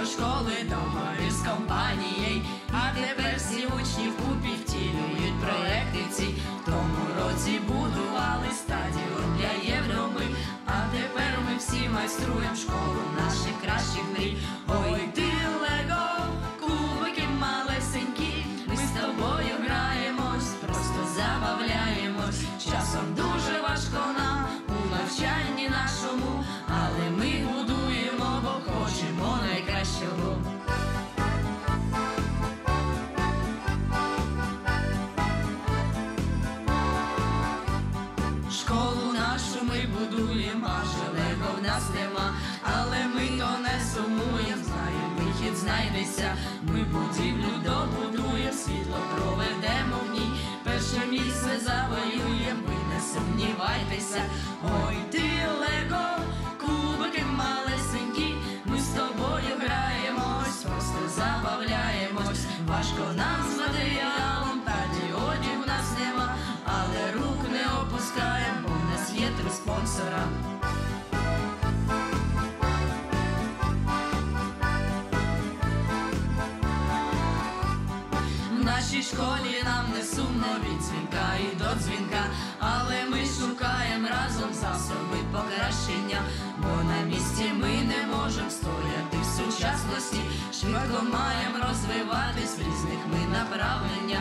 директор школи договір з компанією. А тепер всі учні вкупі втілюють проекти ці. В тому році будували стадіон для євроми. А тепер ми всі майструємо школу наших кращих мрій. Ой, ти лего, кубики малесенькі. Ми з тобою граємось, просто забавляємось. Часом дуже будуємо, жалего лего в нас нема, але ми то не сумуємо, знаємо, вихід знайдеться. Ми будівлю добудуємо, світло нас є спонсора. В нашій школі нам не сумно від дзвінка і до дзвінка, але ми шукаємо разом засоби покращення, бо на місці ми не можемо стояти в сучасності. Швидко маємо розвиватись в різних ми направленнях.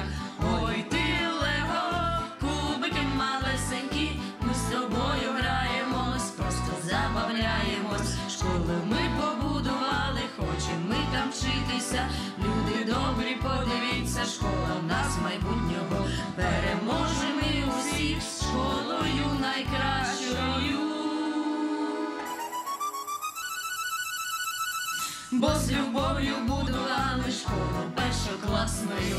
Подивіться, школа нас майбутнього. Переможемо ми з школою найкращою. Бо з любов'ю будували школу першокласною.